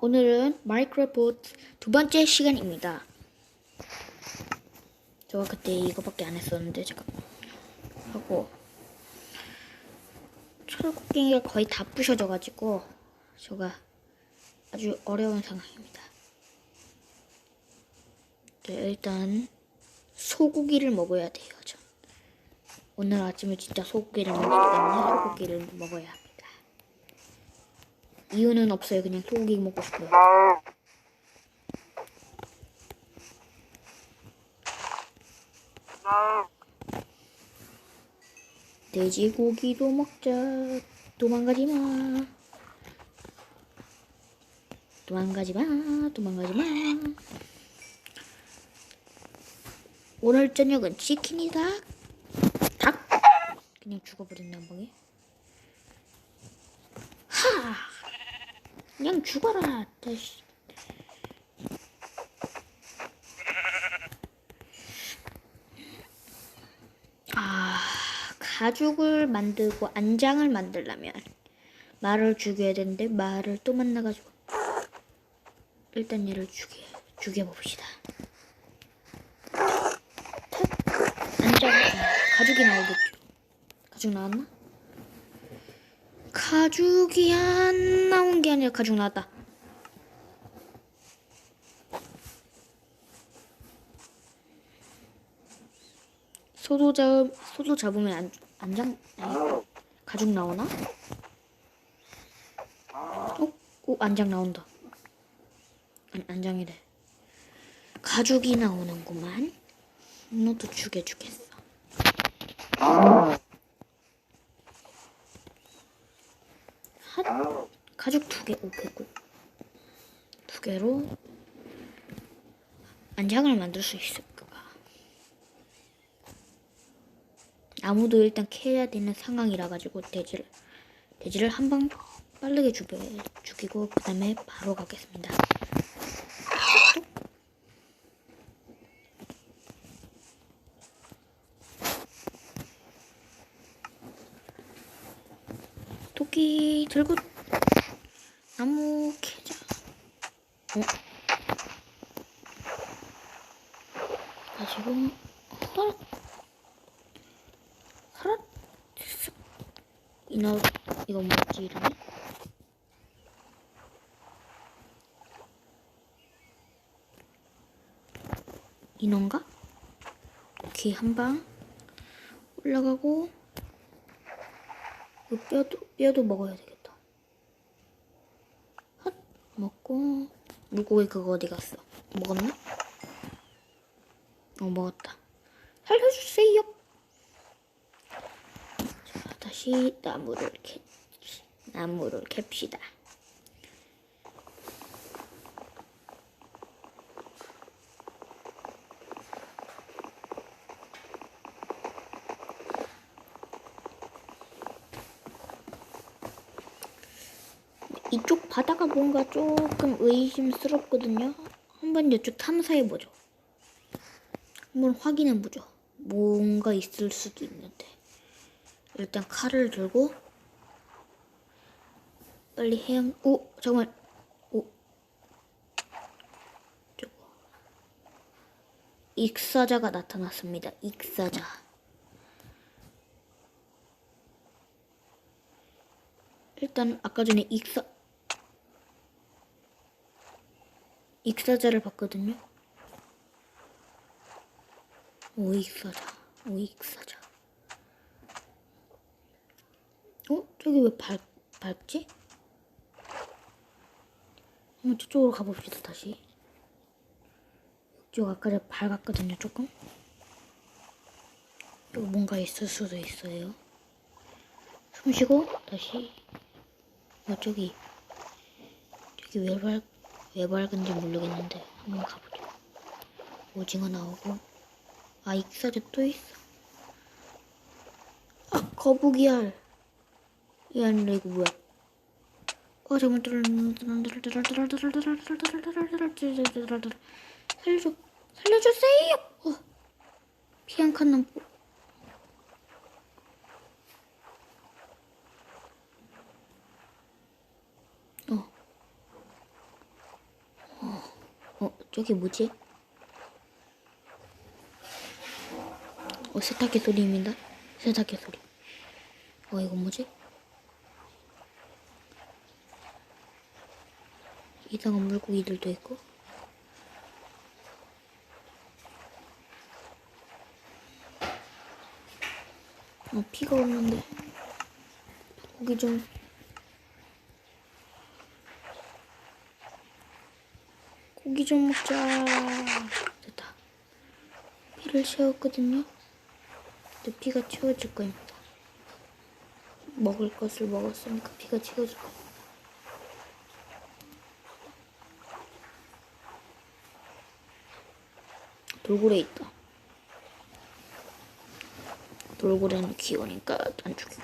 오늘은 마이크로포트 두 번째 시간입니다. 제가 그때 이거밖에 안 했었는데 제가 하고 철곡갱이가 거의 다 부셔져가지고 제가 아주 어려운 상황입니다. 네, 일단 소고기를 먹어야 돼요. 전. 오늘 아침에 진짜 소고기를 먹기 때문에 소고기를 먹어야 합니다. 이유는 없어요. 그냥 소고기 먹고 싶어요. 돼지고기도 먹자. 도망가지 마. 도망가지 마. 도망가지 마. 오늘 저녁은 치킨이다. 닭. 그냥 죽어버렸네 한 방에. 그냥 죽어라. 다시. 아, 가죽을 만들고 안장을 만들려면 말을 죽여야 되는데 말을 또 만나가지고 일단 얘를 죽여 죽여봅시다. 안장 가죽이 나오겠죠. 가죽 나왔나? 가죽이 안 나온 게 아니라 가죽 나왔다. 소도 잡 소도 잡으면 안 안장 가죽 나오나? 어? 오 안장 나온다. 아니 안장이래. 가죽이 나오는구만. 너도 죽여 주겠어. 핫 가죽 두 개, 오케이 굿. 두 개로 안장을 만들 수 있을까? 아무도 일단 캐야 되는 상황이라 가지고 돼지를 돼지를 한 방 빠르게 죽여 죽이고 그 다음에 바로 가겠습니다. 토끼 들고 나무 캐자. 어? 가지고 헐. 헐. 됐어. 이너 이거 뭐지 이름이? 인어인가? 오케이 한 방 올라가고 이 뼈도 뼈도 먹어야 되겠다. 헛 먹고 물고기 그거 어디 갔어? 먹었나? 어 먹었다. 살려주세요. 자 다시 나무를 캐 나무를 캡시다. 이쪽 바다가 뭔가 조금 의심스럽거든요. 한번 이쪽 탐사해보죠. 한번 확인해보죠. 뭔가 있을 수도 있는데. 일단 칼을 들고 빨리 해양, 오, 잠깐만. 오. 저거. 익사자가 나타났습니다. 익사자. 일단 아까 전에 익사 익사자를 봤거든요. 오 익사자, 오 익사자. 어 저기 왜 밟, 밟지? 한번 저쪽으로 가봅시다 다시. 이쪽 아까 전에 밟았거든요 조금. 여기 뭔가 있을 수도 있어요. 숨 쉬고 다시. 어 저기 저기 왜 밟, 왜 밝은지 모르겠는데 한번 가보자. 오징어 나오고 아 익사제 또 있어. 아 거북이 알. 이 아니라 이거 뭐야? 어 잠깐 살려줘 살려주세요. 어 피한칸 남고. 어 저기 뭐지? 어, 세탁기 소리입니다. 세탁기 소리. 어, 이거 뭐지? 이상한 물고기들도 있고. 어, 피가 없는데. 고기 좀. 고기 좀 먹자. 됐다. 피를 채웠거든요. 근데 피가 채워질 거입니다. 먹을 것을 먹었으니까 피가 채워질 거예요. 돌고래 있다. 돌고래는 귀여우니까 안 죽이고.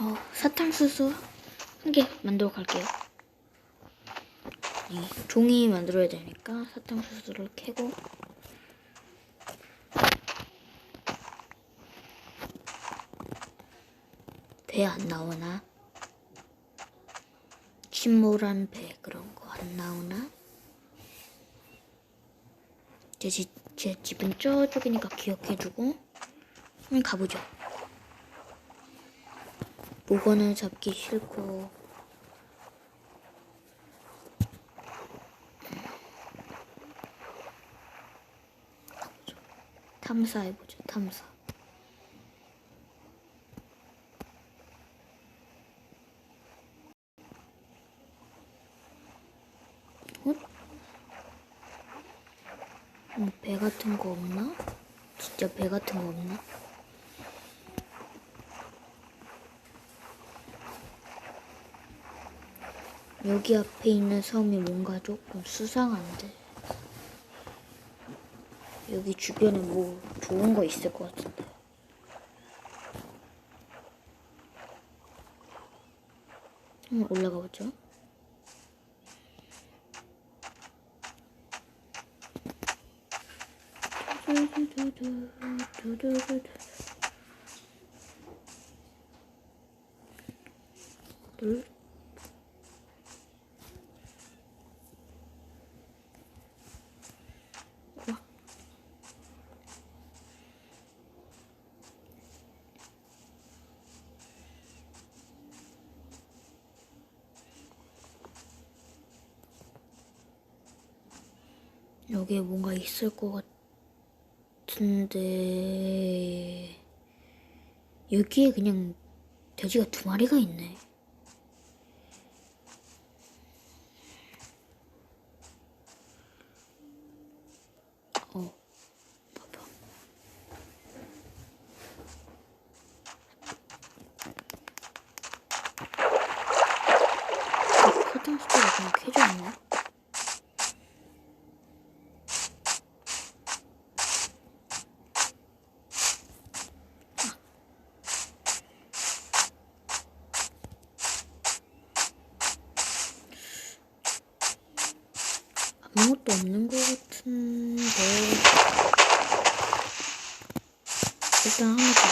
어, 사탕수수 한 개 만들어 갈게요. 이 종이 만들어야 되니까 사탕수수를 캐고 배 안 나오나? 침몰한 배 그런 거 안 나오나? 제, 집, 제 집은 저쪽이니까 기억해주고 한번 가보죠. 목원을 잡기 싫고 가보죠. 탐사해보죠. 탐사. 어? 뭐, 배 같은 거 없나? 진짜 배 같은 거 없나? 여기 앞에 있는 섬이 뭔가 조금 수상한데. 여기 주변에 뭐 좋은 거 있을 것 같은데. 한번 올라가 보죠. 둘. 여기에 뭔가 있을 것 같은데 여기에 그냥 돼지가 두 마리가 있네. 어, 봐봐. 사탕수수가 그냥 캐져 있네. 아무것도 없는 것 같은데 일단 하나 더.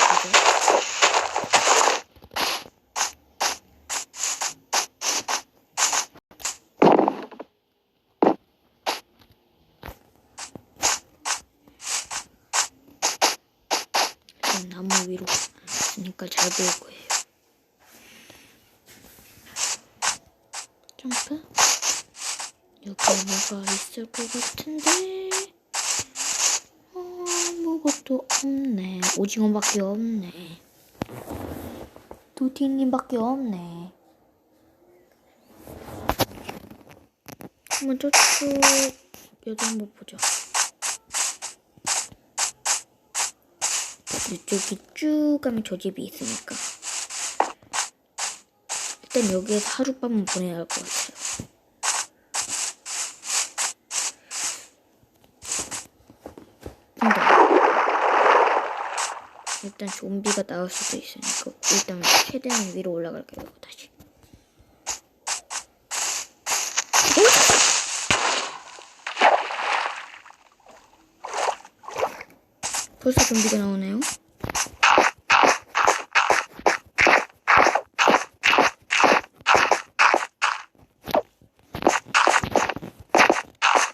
일단 나무 위로 있으니까 잘 보일 거예요. 점프. 여기 뭐가 있을 것 같은데. 어, 아무것도 없네. 오징어밖에 없네. 도티님밖에 없네. 한번 저쪽 여기 한번 보자 이쪽이 쭉 가면 저 집이 있으니까. 일단 여기에서 하룻밤은 보내야 할 것 같아요 일단 좀비가 나올 수도 있으니까 일단 최대한 위로 올라갈게요 다시. 어? 벌써 좀비가 나오네요.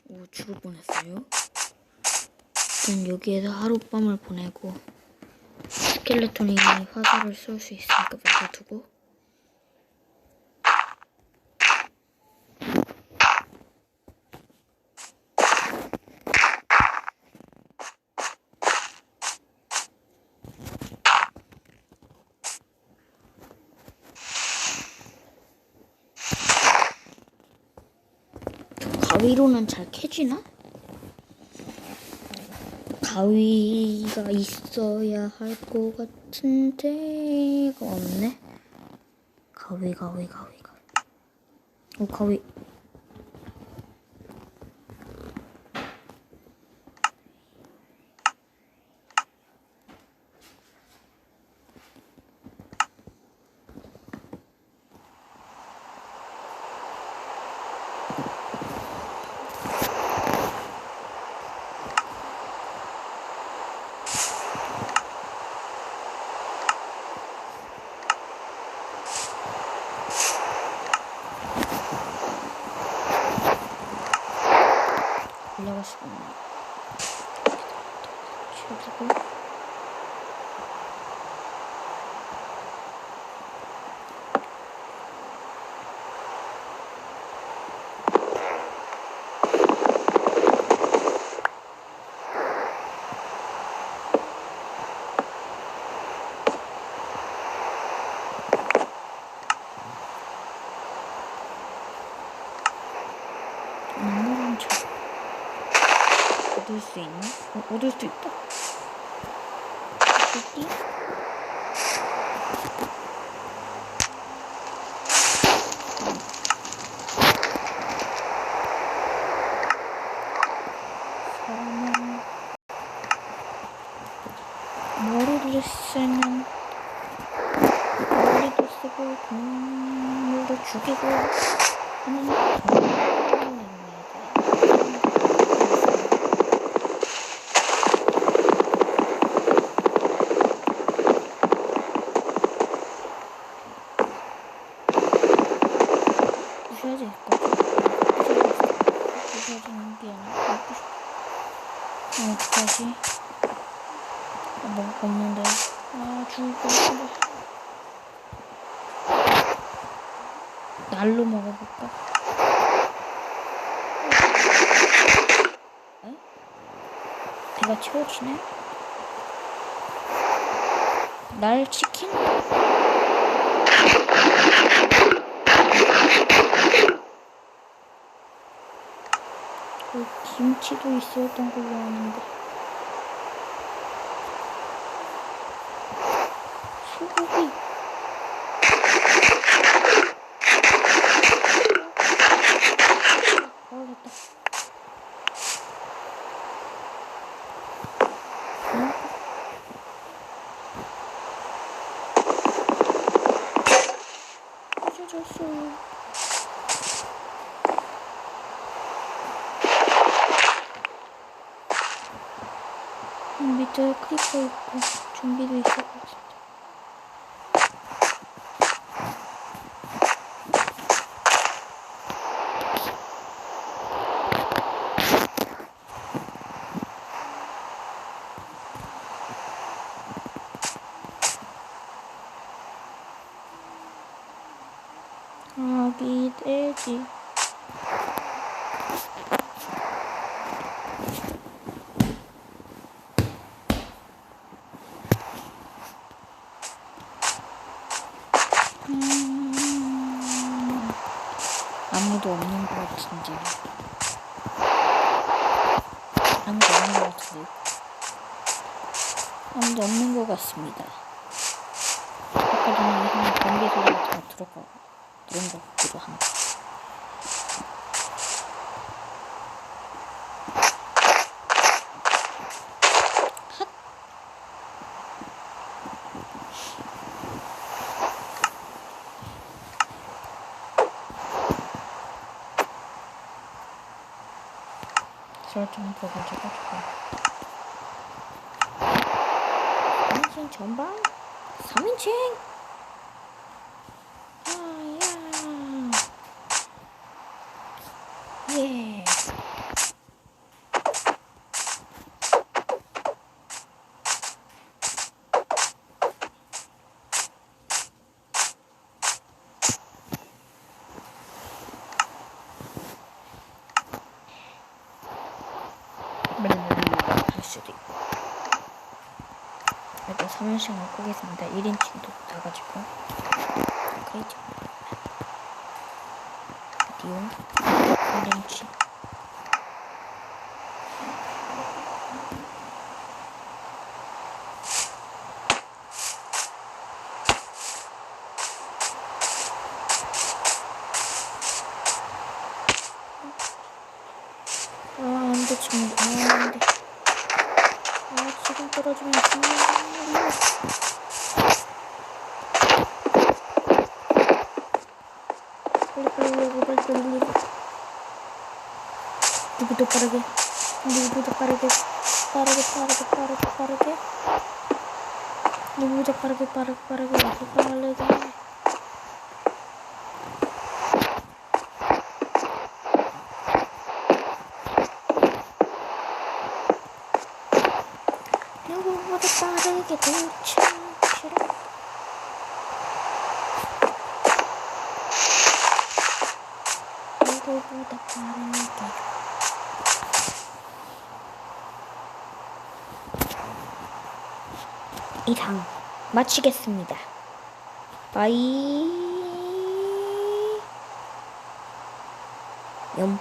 오 죽을 뻔했어요. 전 여기에서 하룻밤을 보내고 스켈레톤이 화살을 쏠 수 있으니까 말아두고 저 가위로는 잘 캐지나? 가위가 있어야 할 것 같은데 가 없네. 가위 가위 가위 가위. 오 가위. 올라갈 수가 없네. 치워주고. 나무는 저 얻을 수 있나? 어, 얻을 수 있다. 어디? 사람은 머리를 쓰는 머리도 쓰고 동물도 죽이고 하는 동물입니다. 부셔야 될 것 같아. 부셔지는 게 아니라 부셔. 어, 어떡하지? 아, 거 없는데. 아, 죽을 것 같은데. 날로 먹어볼까? 에? 배가 채워지네? 날 치킨? 그 김치도 있었던 걸로 아는데 소고기 먹어야겠다 응? 부서졌어요 밑에 크리퍼 있고 것 같은데. 아기 돼지. 음, 아무도 없는 것 같은데. 아무도 없는 것 같은데. 아무도 없는 것 같습니다. 아까 전에 무슨 번개 소리가 다 들어가, 들은 것 같기도 한데. 핫! 설정 버그지가 좋아. 3인칭 전방? 3인칭! 3인칭을 끄겠습니다 1인칭도 나가지고. 그렇죠. 디온 1인칭. 아, 안 돼, 지금. 아, 안 돼. 아, 지금 떨어지면 죽는다. 빨리, 빨리, 빨리, 빨리, 빨리, 빨리. 누구도 빠르게. 누구보다 빠르게. 빠르게, 빠르게, 빠르게, 빠르게. 누구보다 빠르게, 빠르게, 빠르게. 빠르게, 빠르게. 누구보다 빠르게 도착시라 누구보다 빠르게 이상 마치겠습니다. 바이. 염